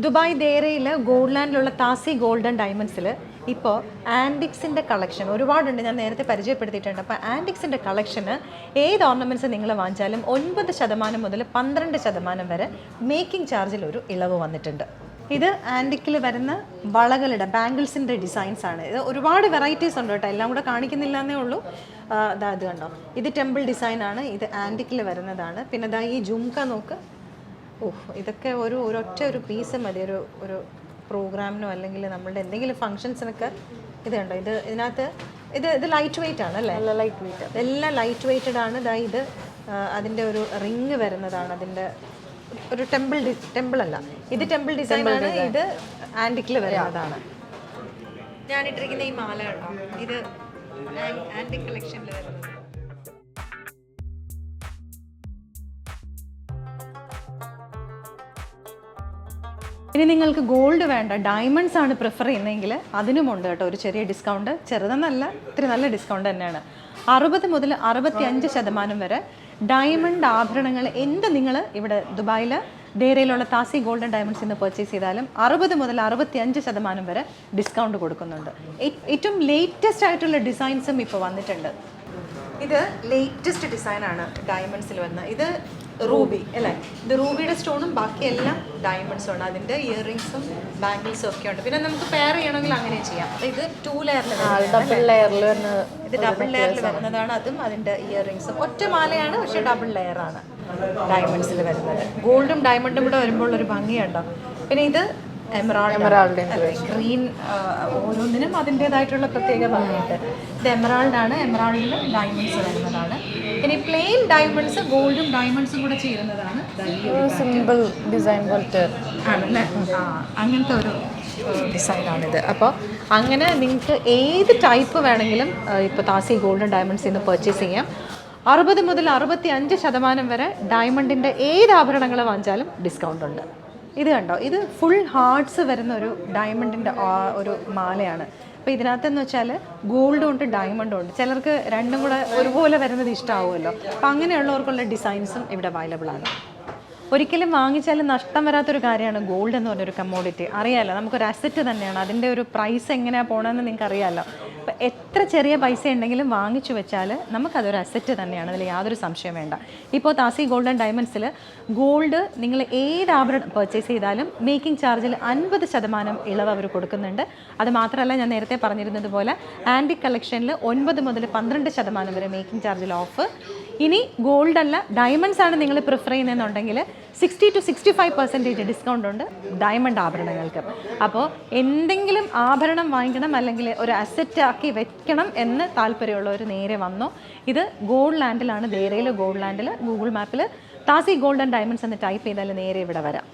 Dubai ദേരയിൽ gold ലാൻഡിലുള്ള താസി ഗോൾഡൻ ഡയമണ്ട്സിൽ ഇപ്പോൾ ആന്റിക്സിന്റെ കളക്ഷൻ ഒരുപാടുണ്ട് ഞാൻ നേരത്തെ പരിചയപ്പെടുത്തിയിട്ടുണ്ട്. അപ്പോൾ ആന്റിക്സിന്റെ കളക്ഷന് ഏത് ഓർണമെന്റ്സ് നിങ്ങൾ വാങ്ങിച്ചാലും ഒൻപത് ശതമാനം മുതൽ പന്ത്രണ്ട് ശതമാനം വരെ മേക്കിംഗ് ചാർജിൽ ഒരു ഇളവ് വന്നിട്ടുണ്ട്. ഇത് ആന്റിക്കിൽ വരുന്ന വളകളുടെ ബാംഗിൾസിന്റെ ഡിസൈൻസ് ആണ്. ഇത് ഒരുപാട് വെറൈറ്റീസ് ഉണ്ട് കേട്ടോ. എല്ലാം കൂടെ കാണിക്കുന്നില്ല എന്നേ ഉള്ളൂ. അതായത് ഇത് കണ്ടോ? ഇത് ടെമ്പിൾ ഡിസൈൻ ആണ്. ഇത് ആന്റിക്കിൽ വരുന്നതാണ്. പിന്നെ ദാ ഈ ജുംക നോക്ക്. ഓഹ് ഇതൊക്കെ ഒരു ഒരൊറ്റ ഒരു പീസ് മതി. ഒരു ഒരു പ്രോഗ്രാമിനോ അല്ലെങ്കിൽ നമ്മളുടെ എന്തെങ്കിലും ഫംഗ്ഷൻസിനൊക്കെ ഇത് കണ്ടോ? ഇത് ഇതിനകത്ത് ഇത് ഇത് ലൈറ്റ് വെയിറ്റ് ആണ് അല്ലേ? ലൈറ്റ് വെയിറ്റ് എല്ലാം ലൈറ്റ് വെയ്റ്റഡ് ആണ് ഇതാ ഇത് അതിന്റെ ഒരു റിങ് വരുന്നതാണ്. അതിന്റെ ഒരു ടെമ്പിൾ ടെമ്പിൾ അല്ല. ഇത് ടെമ്പിൾ ഡിസൈൻ ആണ്. ഇത് ആന്റിക്കിൽ വരുന്നതാണ്. ഞാനിട്ടിരിക്കുന്ന ഈ മാല കണ്ടോ? ഇത് ആന്റിക് കളക്ഷനിൽ വരുന്നത്. ഇനി നിങ്ങൾക്ക് ഗോൾഡ് വേണ്ട. ഡയമണ്ട്സ് ആണ് പ്രിഫർ ചെയ്യുന്നതെങ്കിൽ അതിനുമുണ്ട് കേട്ടോ. ഒരു ചെറിയ ഡിസ്കൗണ്ട് ചെറുതെന്നല്ല ഇത്തിരി നല്ല ഡിസ്കൗണ്ട് തന്നെയാണ്. അറുപത് മുതൽ അറുപത്തി അഞ്ച് ശതമാനം വരെ ഡയമണ്ട് ആഭരണങ്ങൾ എന്ത് നിങ്ങൾ ഇവിടെ ദുബായിൽ ഡേരയിലുള്ള താസി ഗോൾഡൻ ഡയമണ്ട്സ് ഇന്ന് പർച്ചേസ് ചെയ്താലും അറുപത് മുതൽ അറുപത്തി അഞ്ച് ശതമാനം വരെ ഡിസ്കൗണ്ട് കൊടുക്കുന്നുണ്ട്. ഏറ്റവും ലേറ്റസ്റ്റ് ആയിട്ടുള്ള ഡിസൈൻസും ഇപ്പോൾ വന്നിട്ടുണ്ട്. ഇത് ലേറ്റസ്റ്റ് ഡിസൈനാണ് ഡയമണ്ട്സിൽ വന്ന്. ഇത് റൂബി അല്ലേ? ഇത് റൂബിയുടെ സ്റ്റോണും ബാക്കിയെല്ലാം ഡയമണ്ട്സും ആണ്. അതിന്റെ ഇയറിങ്സും ബാംഗിൾസും ഒക്കെ ഉണ്ട്. പിന്നെ നമുക്ക് പെയർ ചെയ്യണമെങ്കിൽ അങ്ങനെ ചെയ്യാം. ഇത് ടൂ ലെയറിൽ ഡബിൾ ലെയറിൽ ഇത് ഡബിൾ ലെയറിൽ വരുന്നതാണ്. അതും അതിന്റെ ഇയറിങ്സും ഒറ്റ മാലയാണ് പക്ഷെ ഡബിൾ ലെയർ ആണ് ഡയമണ്ട്സിൽ വരുന്നത്. ഗോൾഡും ഡയമണ്ടും കൂടെ വരുമ്പോൾ ഒരു ഭംഗിയുണ്ടോ? പിന്നെ ഇത് എമറാൾഡ് ഗ്രീൻ ഓരോന്നിനും അതിന്റെതായിട്ടുള്ള പ്രത്യേക ഭംഗിയുണ്ട് ഇത് എമറാൾഡ് ആണ്. എമറാൾഡിൽ ഡയമണ്ട്സ് വരുന്നതാണ് ഇനി പ്ലെയിൻ ഡയമണ്ട്സ് ഗോൾഡും ഡയമണ്ട്സും കൂടെ ചേരുന്നതാണ്. സിമ്പിൾ ഡിസൈൻ പോലത്തെ ആണല്ലേ? അങ്ങനത്തെ ഒരു ഡിസൈനാണിത് അപ്പോൾ അങ്ങനെ നിങ്ങൾക്ക് ഏത് ടൈപ്പ് വേണമെങ്കിലും ഇപ്പോൾ താസി ഗോൾഡൻ ഡയമണ്ട്സിൽ നിന്ന് പർച്ചേസ് ചെയ്യാം. അറുപത് മുതൽ അറുപത്തി അഞ്ച് ശതമാനം വരെ ഡയമണ്ടിന്റെ ഏത് ആഭരണങ്ങൾ വാങ്ങിച്ചാലും ഡിസ്കൗണ്ട് ഉണ്ട്. ഇത് കണ്ടോ? ഇത് ഫുൾ ഹാർട്സ് വരുന്ന ഒരു ഡയമണ്ടിന്റെ ഒരു മാലയാണ്. അപ്പോൾ ഇതിനകത്തെന്ന് വെച്ചാൽ ഗോൾഡും ഉണ്ട് ഡയമണ്ടും ഉണ്ട്. ചിലർക്ക് രണ്ടും കൂടെ ഒരുപോലെ വരുന്നത് ഇഷ്ടമാവുമല്ലോ അപ്പോൾ അങ്ങനെയുള്ളവർക്കുള്ള ഡിസൈൻസും ഇവിടെ അവൈലബിൾ ആണ്. ഒരിക്കലും വാങ്ങിച്ചാൽ നഷ്ടം വരാത്തൊരു കാര്യമാണ് ഗോൾഡ് എന്ന് പറഞ്ഞൊരു കമ്മോഡിറ്റി അറിയാമല്ലോ നമുക്കൊരു അസറ്റ് തന്നെയാണ്. അതിന്റെ ഒരു പ്രൈസ് എങ്ങനെയാണ് പോകണമെന്ന് നിങ്ങൾക്ക് അറിയാമല്ലോ അപ്പോൾ എത്ര ചെറിയ പൈസ ഉണ്ടെങ്കിലും വാങ്ങിച്ചു വെച്ചാൽ നമുക്കതൊരു അസറ്റ് തന്നെയാണ്. അതിൽ യാതൊരു സംശയം വേണ്ട. ഇപ്പോൾ താസി ഗോൾഡൻ ഡയമണ്ട്സിൽ ഗോൾഡ് നിങ്ങൾ ഏത് ആഭരണം പർച്ചേസ് ചെയ്താലും മേക്കിംഗ് ചാർജിൽ അൻപത് ശതമാനം ഇളവ് അവർ കൊടുക്കുന്നുണ്ട്. അത് മാത്രമല്ല ഞാൻ നേരത്തെ പറഞ്ഞിരുന്നത് പോലെ ആന്റി കളക്ഷനിൽ ഒൻപത് മുതൽ പന്ത്രണ്ട് ശതമാനം വരെ മേക്കിംഗ് ചാർജിൽ ഓഫ് ഇനി ഗോൾഡല്ല ഡയമണ്ട്സ് ആണ് നിങ്ങൾ prefer ചെയ്യുന്നതെന്നുണ്ടെങ്കിൽ sixty to sixty five percentage discount ഉണ്ട് ഡയമണ്ട് ആഭരണങ്ങൾക്ക്. അപ്പോൾ എന്തെങ്കിലും ആഭരണം വാങ്ങിക്കണം അല്ലെങ്കിൽ ഒരു അസറ്റ് ആക്കി വെക്കണം എന്ന് താല്പര്യമുള്ളവർ നേരെ വന്നു. ഇത് ഗോൾഡ് ലാൻഡിലാണ് ദേരയിൽ ഗോൾഡ് ലാൻഡിൽ ഗൂഗിൾ മാപ്പിൽ താസി ഗോൾഡ് ആൻഡ് ഡയമണ്ട്സ് എന്ന് ടൈപ്പ് ചെയ്താൽ നേരെ ഇവിടെ വരാം.